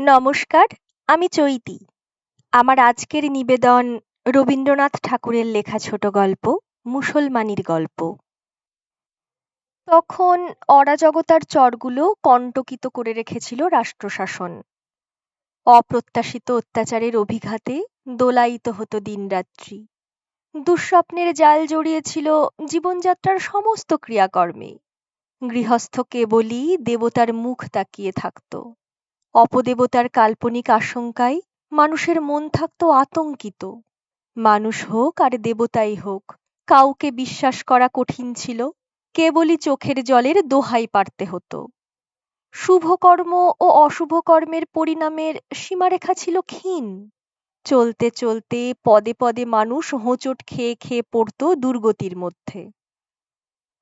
নমস্কার, আমি চৈতি। আমার আজকের নিবেদন রবীন্দ্রনাথ ঠাকুরের লেখা ছোট গল্প, মুসলমানির গল্প। তখন অরাজকতার চরগুলো কণ্টকিত করে রেখেছিল রাষ্ট্রশাসন। অপ্রত্যাশিত অত্যাচারের অভিঘাতে দোলায়িত হতো দিনরাত্রি। দুঃস্বপ্নের জাল জড়িয়েছিল জীবনযাত্রার সমস্ত ক্রিয়াকর্মে। গৃহস্থ কেবলই দেবতার মুখ তাকিয়ে থাকত। অপদেবতার কাল্পনিক আশঙ্কায় মানুষের মন থাকত আতঙ্কিত। মানুষ হোক আর দেবতাই হোক, কাউকে বিশ্বাস করা কঠিন ছিল, কেবলই চোখের জলের দোহাই পারতে হতো। শুভকর্ম ও অশুভ কর্মের পরিণামের সীমারেখা ছিল ক্ষীণ। চলতে চলতে পদে পদে মানুষ হোঁচট খেয়ে খেয়ে পড়ত দুর্গতির মধ্যে।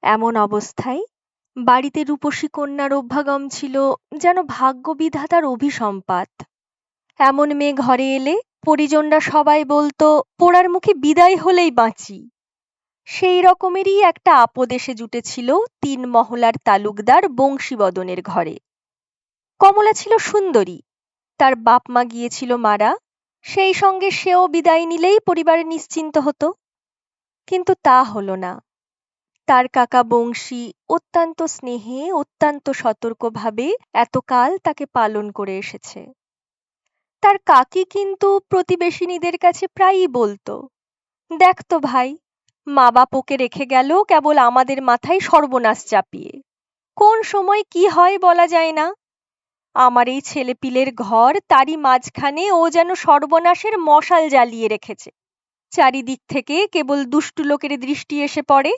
এমন অবস্থায় বাড়িতে রূপসী কন্যার অভ্যাগম ছিল যেন ভাগ্যবিধাতার অভিসম্পাত। এমন মেয়ে ঘরে এলে পরিজনরা সবাই বলতো, পোড়ার মুখে বিদায় হলেই বাঁচি। সেই রকমেরই একটা আপদেশে জুটেছিল তিন মহলার তালুকদার বংশীবদনের ঘরে। কমলা ছিল সুন্দরী, তার বাপ মা গিয়েছিল মারা, সেই সঙ্গে সেও বিদায় নিলেই পরিবারে নিশ্চিন্ত হতো। কিন্তু তা হলো না। তার কাকা বংশী অত্যন্ত স্নেহে, অত্যন্ত সতর্কভাবে এতকাল তাকে পালন করে এসেছে। তার কাকি কিন্তু প্রতিবেশিনীদের কাছে প্রায়ই বলতো, দেখ তো ভাই মা বাপ ওকে রেখে গেল, কেবল আমাদের মাথায় সর্বনাশ চাপিয়ে। কোন সময় কি হয় বলা যায় না। আমার এই ছেলেপিলের ঘর তারই মাঝখানে ও যেন সর্বনাশের মশাল জ্বালিয়ে রেখেছে। চারিদিক থেকে কেবল দুষ্টু লোকের দৃষ্টি এসে পড়ে।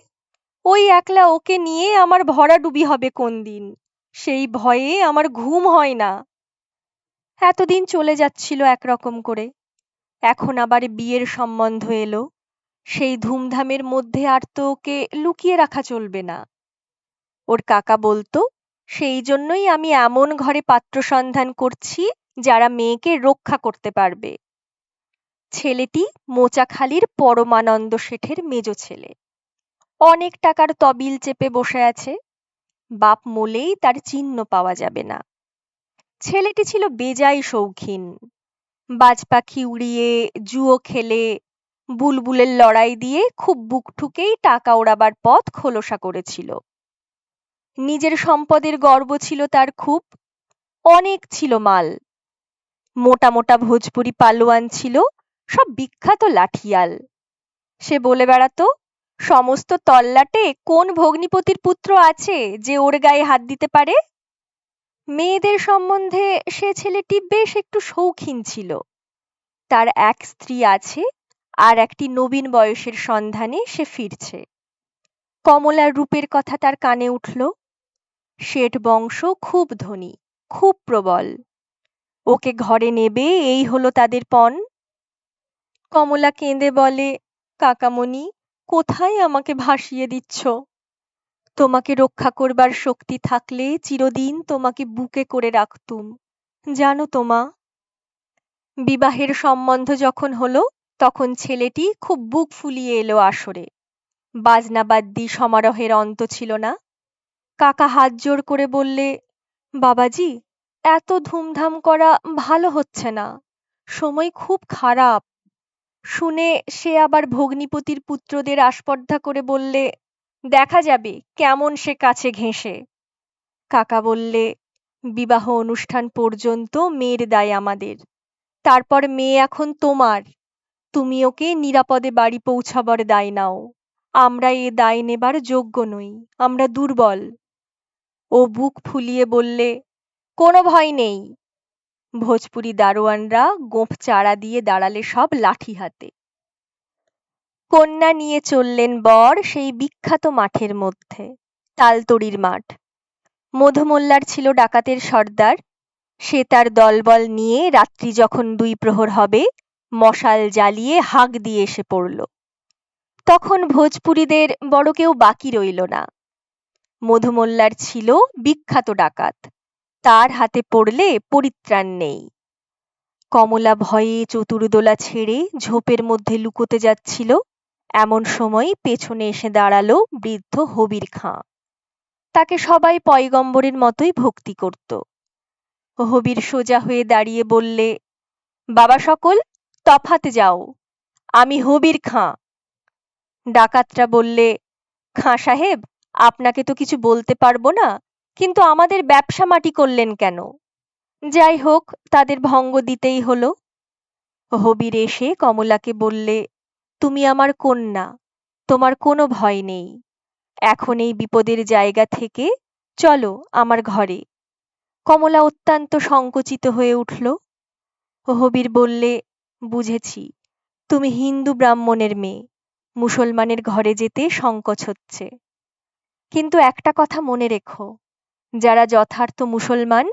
ওই একলা ওকে নিয়ে আমার ভরাডুবি হবে কোন দিন? সেই ভয়ে আমার ঘুম হয় না। এতদিন চলে যাচ্ছিল একরকম করে। এখন আবার বিয়ের সম্বন্ধ এলো। সেই ধুমধামের মধ্যে আর তো ওকে লুকিয়ে রাখা চলবে না। ওর কাকা বলতো, সেই জন্যই আমি এমন ঘরে পাত্র সন্ধান করছি যারা মেয়েকে রক্ষা করতে পারবে। ছেলেটি মোচাখালির পরমানন্দ শেঠের মেজ ছেলে। অনেক টাকার তবিল চেপে বসে আছে। বাপ মোলেই তার চিহ্ন পাওয়া যাবে না। ছেলেটি ছিল বেজাই শৌখিন। বাজ পাখি উড়িয়ে, জুয়ো খেলে, বুলবুলের লড়াই দিয়ে খুব বুক ঠুকেই টাকা ওড়াবার পথ খোলসা করেছিল। নিজের সম্পদের গর্ব ছিল তার খুব। অনেক ছিল মাল। মোটা মোটা ভোজপুরি পালোয়ান ছিল, সব বিখ্যাত লাঠিয়াল। সে বলে বেড়াতো সমস্ত তল্লাটে কোন ভগ্নিপতির পুত্র আছে যে ওর গায়ে হাত দিতে পারে? মেয়েদের সম্বন্ধে সে ছেলেটি বেশ একটু শৌখিন ছিল। তার এক স্ত্রী আছে আর একটি নবীন বয়সের সন্ধানে সে ফিরছে। কমলার রূপের কথা তার কানে উঠল। শেঠ বংশ খুব ধনী, খুব প্রবল। ওকে ঘরে নেবে, এই হলো তাদের পণ। কমলা কেঁদে বলে, কাকামণি কোথায় আমাকে ভাসিয়ে দিচ্ছ? তোমাকে রক্ষা করবার শক্তি থাকলে চিরদিন তোমাকে বুকে করে রাখতুম। জানো তোমা বিবাহের সম্বন্ধ যখন হলো, তখন ছেলেটি খুব বুক ফুলিয়ে এলো আসরে। বাজনাবাদ্যি সমারোহের অন্ত ছিল না। কাকা হাত জোর করে বললে, বাবাজি, এত ধুমধাম করা ভালো হচ্ছে না। সময় খুব খারাপ। শুনে সে আবার ভগ্নিপতির পুত্রদের আস্পর্ধা করে বললে, দেখা যাবে কেমন সে কাছে ঘেঁষে। কাকা বললে, বিবাহ অনুষ্ঠান পর্যন্ত মেয়ের দায় আমাদের। তারপর মেয়ে এখন তোমার। তুমি ওকে নিরাপদে বাড়ি পৌঁছাবার দায় নাও। আমরা এ দায় নেবার যোগ্য নই। আমরা দুর্বল। ও বুক ফুলিয়ে বললে, কোনো ভয় নেই। ভোজপুরি দারোয়ানরা গোঁফ চাড়া দিয়ে দাঁড়ালে সব লাঠি হাতে। কন্যা নিয়ে চললেন বর সেই বিখ্যাত মাঠের মধ্যে, তালতড়ির মাঠ। মধুমোল্লার ছিল ডাকাতের সর্দার, সে তার দলবল নিয়ে রাত্রি যখন দুই প্রহর হবে, মশাল জ্বালিয়ে হাঁক দিয়ে এসে পড়ল। তখন ভোজপুরীদের বড় কেউ বাকি রইল না। মধুমোল্লার ছিল বিখ্যাত ডাকাত। তার হাতে পড়লে পরিত্রাণ নেই। কমলা ভয়ে চতুর্দোলা ছেড়ে ঝোপের মধ্যে লুকোতে যাচ্ছিল। এমন সময় পেছনে এসে দাঁড়াল বৃদ্ধ হবির খাঁ। তাকে সবাই পয়গম্বরের মতোই ভক্তি করত। হবির সোজা হয়ে দাঁড়িয়ে বললে, বাবা সকল, তফাত যাও, আমি হবির খাঁ। ডাকাতরা বললে, খাঁ সাহেব, আপনাকে তো কিছু বলতে পারব না। কিন্তু আমাদের ব্যবসা মাটি করলেন কেন? যাই হোক, তাদের ভঙ্গ দিতেই হলো। হবির এসে কমলাকে বললে, তুমি আমার কন্যা, তোমার কোনো ভয় নেই। এখন এই বিপদের জায়গা থেকে চলো আমার ঘরে। কমলা অত্যন্ত সংকুচিত হয়ে উঠল। হবির বললে, বুঝেছি, তুমি হিন্দু ব্রাহ্মণের মেয়ে, মুসলমানের ঘরে যেতে সংকোচ হচ্ছে। কিন্তু একটা কথা মনে রেখো যারা যথার্থ মুসলমান,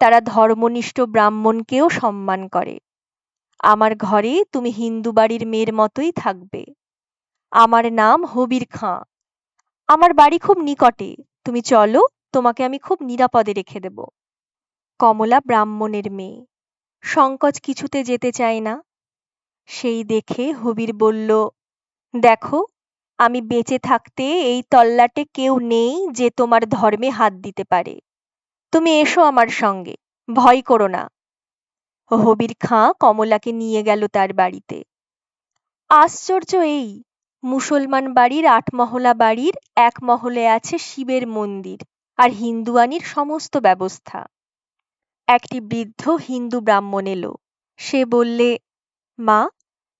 তারা ধর্মনিষ্ঠ ব্রাহ্মণকেও সম্মান করে। আমার ঘরে তুমি হিন্দু বাড়ির মেয়ের মতোই থাকবে। আমার নাম হবির খাঁ। আমার বাড়ি খুব নিকটে। তুমি চলো, তোমাকে আমি খুব নিরাপদে রেখে দেব। কমলা ব্রাহ্মণের মেয়ে। সংকোচ কিছুতে যেতে চায় না। সেই দেখে হবির বলল, দেখো আমি বেঁচে থাকতে এই তল্লাটে কেউ নেই যে তোমার ধর্মে হাত দিতে পারে। তুমি এসো আমার সঙ্গে, ভয় করো না। হবির খাঁ কমলাকে নিয়ে গেল তার বাড়িতে। আশ্চর্য এই, মুসলমান বাড়ির আটমহলা বাড়ির এক মহলে আছে শিবের মন্দির আর হিন্দুয়ানির সমস্ত ব্যবস্থা। একটি বৃদ্ধ হিন্দু ব্রাহ্মণ এলো। সে বললে, মা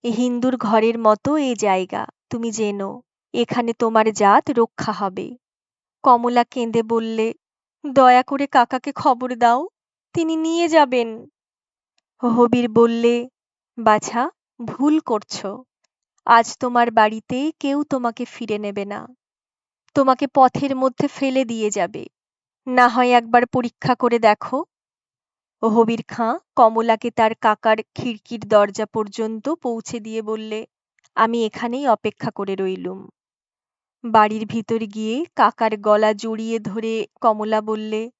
হিন্দুর ঘরের মতো এ জায়গা, তুমি জেনো এখানে তোমার জাত রক্ষা হবে। কমলা কেঁদে বললে, দয়া করে কাকাকে খবর দাও, তিনি নিয়ে যাবেন। হবির বললে, বাছা, ভুল করছ। আজ তোমার বাড়িতে কেউ তোমাকে ফিরে নেবে না। তোমাকে পথের মধ্যে ফেলে দিয়ে যাবে। না হয় একবার পরীক্ষা করে দেখো। হবির খাঁ কমলাকে তার কাকার খিড়কির দরজা পর্যন্ত পৌঁছে দিয়ে বললে, আমি এখানেই অপেক্ষা করে রইলুম। বাড়ির ভিতর গিয়ে কাকার গলা জড়িয়ে ধরে কমলা বললে,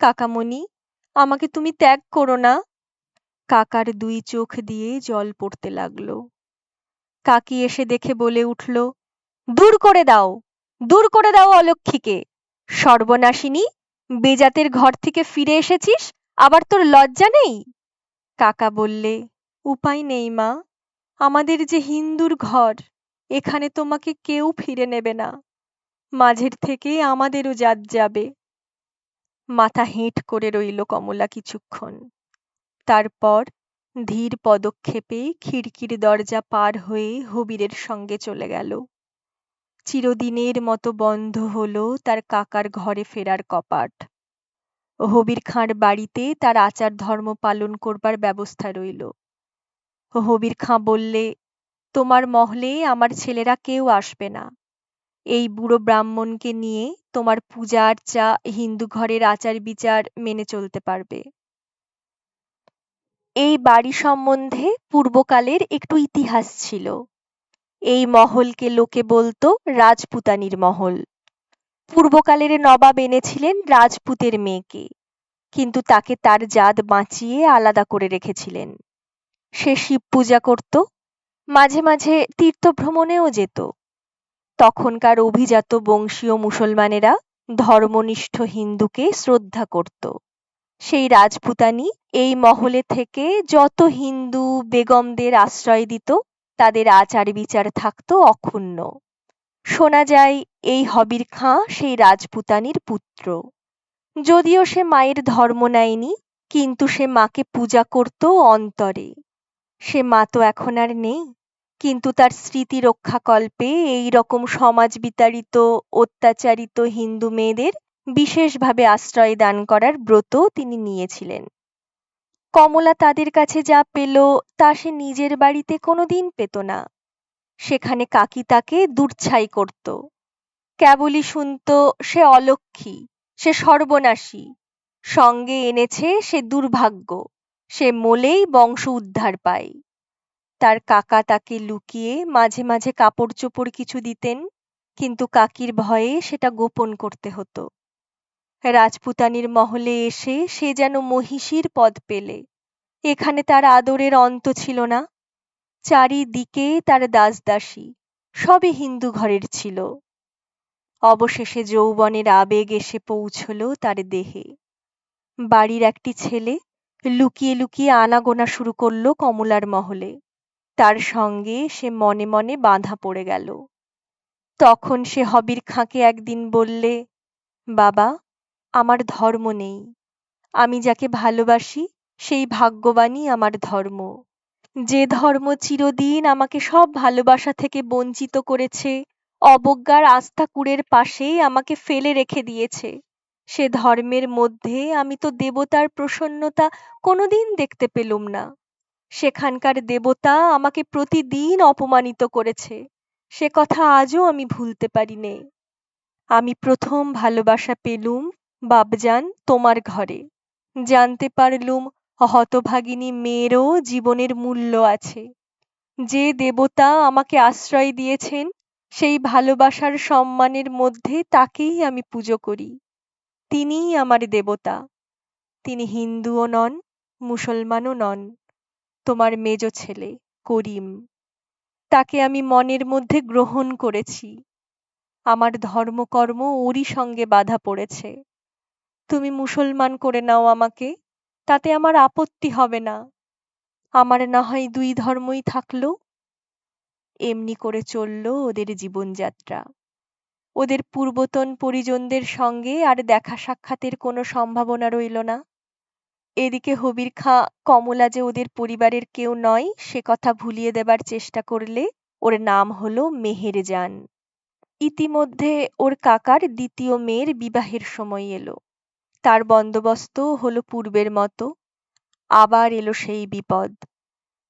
কাকামণি, আমাকে তুমি ত্যাগ করো না। কাকার দুই চোখ দিয়ে জল পড়তে লাগল। কাকি এসে দেখে বলে উঠল, দূর করে দাও, দূর করে দাও অলক্ষীকে। সর্বনাশিনী, বেজাতের ঘর থেকে ফিরে এসেছিস, আবার তোর লজ্জা নেই? কাকা বললে, উপায় নেই মা, আমাদের যে হিন্দুর ঘর এখানে তোমাকে কেউ ফিরে নেবে না। মাঝের থেকে আমাদেরও জাত যাবে। মাথা হেঁট করে রইল কমলা কিছুক্ষণ। তারপর ধীর পদক্ষেপে খিড়কির দরজা পার হয়ে হবিরের সঙ্গে চলে গেল। চিরদিনের মতো বন্ধ হলো তার কাকার ঘরে ফেরার কপাট। হবির খাঁর বাড়িতে তার আচার ধর্ম পালন করবার ব্যবস্থা রইল। হবির খাঁ বললে তোমার মহলে আমার ছেলেরা কেউ আসবে না। এই বুড়ো ব্রাহ্মণকে নিয়ে তোমার পূজা আর্চা হিন্দু ঘরের আচার বিচার মেনে চলতে পারবে। এই বাড়ি সম্বন্ধে পূর্বকালের একটু ইতিহাস ছিল। এই মহলকে লোকে বলতো রাজপুতানির মহল। পূর্বকালের নবাব এনেছিলেন রাজপুতের মেয়েকে, কিন্তু তাকে তার জাত বাঁচিয়ে আলাদা করে রেখেছিলেন। সে শিব পূজা করত মাঝে মাঝে তীর্থভ্রমণেও যেত। তখনকার অভিজাত বংশীয় মুসলমানেরা ধর্মনিষ্ঠ হিন্দুকে শ্রদ্ধা করত। সেই রাজপুতানি এই মহলে থেকে যত হিন্দু বেগমদের আশ্রয় দিত, তাদের আচার বিচার থাকতো অক্ষুণ্ণ। শোনা যায়, এই হবির খাঁ সেই রাজপুতানির পুত্র। যদিও সে মায়ের ধর্ম নেয়নি, কিন্তু সে মাকে পূজা করত অন্তরে। সে মা তো এখন আর নেই। কিন্তু তার স্মৃতি রক্ষাকল্পে এই রকম সমাজ বিতাড়িত অত্যাচারিত হিন্দু মেয়েদের বিশেষভাবে আশ্রয় দান করার ব্রত তিনি নিয়েছিলেন। কমলা তাদের কাছে যা পেল, তা সে নিজের বাড়িতে কোনোদিন পেত না। সেখানে কাকি তাকে দূরছাই করত। কেবলই শুনত, সে অলক্ষী সে সর্বনাশী, সঙ্গে এনেছে সে দুর্ভাগ্য, সে মোলেই বংশ উদ্ধার পায়। তার কাকা তাকে লুকিয়ে মাঝে মাঝে কাপড় চোপড় কিছু দিতেন, কিন্তু কাকির ভয়ে সেটা গোপন করতে হতো। রাজপুতানির মহলে এসে সে যেন মহিষীর পদ পেলে। এখানে তার আদরের অন্ত ছিল না। চারিদিকে তার দাসদাসী, সবই হিন্দু ঘরের ছিল। অবশেষে যৌবনের আবেগ এসে পৌঁছল তার দেহে। বাড়ির একটি ছেলে লুকিয়ে লুকিয়ে আনাগোনা শুরু করল কমলার মহলে। তার সঙ্গে সে মনে মনে বাঁধা পড়ে গেল। তখন সে হবির খাঁকে একদিন বললে, বাবা, আমার ধর্ম নেই। আমি যাকে ভালোবাসি, সেই ভাগ্যবানই আমার ধর্ম। যে ধর্ম চিরদিন আমাকে সব ভালোবাসা থেকে বঞ্চিত করেছে, অবজ্ঞার আস্থা কুড়ের পাশে আমাকে ফেলে রেখে দিয়েছে। সে ধর্মের মধ্যে আমি তো দেবতার প্রসন্নতা কোনোদিন দেখতে পেলুম না। সেখানকার দেবতা আমাকে প্রতিদিন অপমানিত করেছে। সে কথা আজও আমি ভুলতে পারি নে আমি প্রথম ভালোবাসা পেলুম বাবজান তোমার ঘরে। জানতে পারলুম হতভাগিনী মেয়েরও জীবনের মূল্য আছে। যে দেবতা আমাকে আশ্রয় দিয়েছেন, সেই ভালোবাসার সম্মানের মধ্যে তাকেই আমি পুজো করি। তিনিই আমার দেবতা। তিনি হিন্দুও নন, মুসলমানও নন। তোমার মেজ ছেলে, করিম। তাকে আমি মনের মধ্যে গ্রহণ করেছি। আমার ধর্মকর্ম ওরই সঙ্গে বাধা পড়েছে। তুমি মুসলমান করে নাও আমাকে, তাতে আমার আপত্তি হবে না। আমার না হয় দুই ধর্মই থাকল। এমনি করে চলল ওদের জীবনযাত্রা। ওদের পূর্বতন পরিজনদের সঙ্গে আর দেখা সাক্ষাতের কোনো সম্ভাবনা রইল না। এদিকে হবির খাঁ, কমলা যে ওদের পরিবারের কেউ নয়, সে কথা ভুলিয়ে দেবার চেষ্টা করলে ওর নাম হলো মেহেরজান। ইতিমধ্যে ওর কাকার দ্বিতীয় মেয়ের বিবাহের সময় এলো। তার বন্দোবস্ত হলো পূর্বের মতো, আবার এলো সেই বিপদ।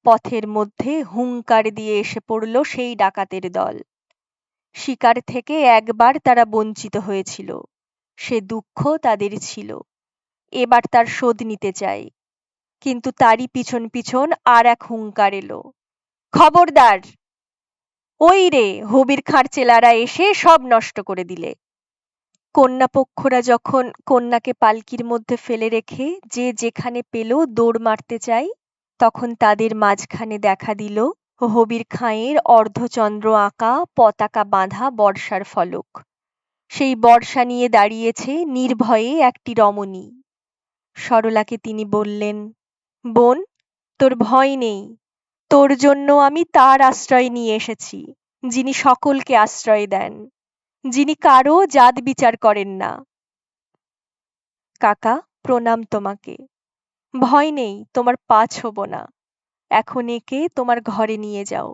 পথের মধ্যে হুঙ্কার দিয়ে এসে পড়ল সেই ডাকাতের দল। শিকার থেকে একবার তারা বঞ্চিত হয়েছিল। সে দুঃখ তাদের ছিল। এবার তার শোধ নিতে চাই। কিন্তু তারই পিছন পিছন আর এক হুঙ্কার এলো। খবরদার! ওই রে, হবির খাঁর চেলারা এসে সব নষ্ট করে দিলে। কন্যাপক্ষরা যখন কন্যাকে পালকির মধ্যে ফেলে রেখে যে যেখানে পেল দৌড় মারতে চাই, তখন তাদের মাঝখানে দেখা দিল হবির খাঁয়ের অর্ধচন্দ্র আঁকা পতাকা বাঁধা বর্ষার ফলক। সেই বর্ষা নিয়ে দাঁড়িয়েছে নির্ভয়ে একটি রমণী। সরলাকে তিনি বললেন, বোন, তোর ভয় নেই। তোর জন্য আমি তার আশ্রয় নিয়ে এসেছি, যিনি সকলকে আশ্রয় দেন, যিনি কারও জাত বিচার করেন না। কাকা, প্রণাম তোমাকে। ভয় নেই, তোমার পা ছোব না। এখন একে তোমার ঘরে নিয়ে যাও।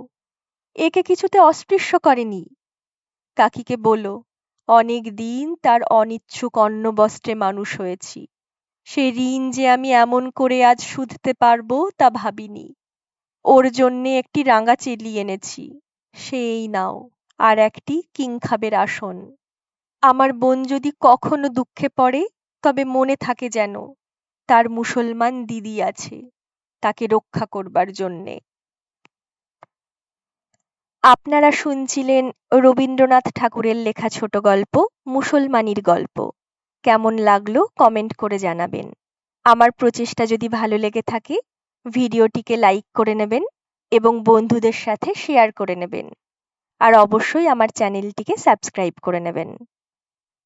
একে কিছুতে অস্পৃশ্য করেনি। কাকিকে বলো, অনেক দিন তার অনিচ্ছুক অন্ন বস্ত্রে মানুষ হয়েছি। সে ঋণ যে আমি এমন করে আজ শুধতে পারব তা ভাবিনি। ওর জন্যে একটি রাঙা চেলি এনেছি, সেই নাও, আর একটি কিংখাবের আসন। আমার বোন যদি কখনো দুঃখে পড়ে, তবে মনে থাকে যেন তার মুসলমান দিদি আছে, তাকে রক্ষা করবার জন্যে। আপনারা শুনছিলেন রবীন্দ্রনাথ ঠাকুরের লেখা ছোট গল্প, মুসলমানির গল্প। কেমন লাগল কমেন্ট করে জানাবেন। আমার প্রচেষ্টা যদি ভালো লেগে থাকে, ভিডিওটিকে লাইক করে নেবেন এবং বন্ধুদের সাথে শেয়ার করে নেবেন। আর অবশ্যই আমার চ্যানেলটিকে সাবস্ক্রাইব করে নেবেন।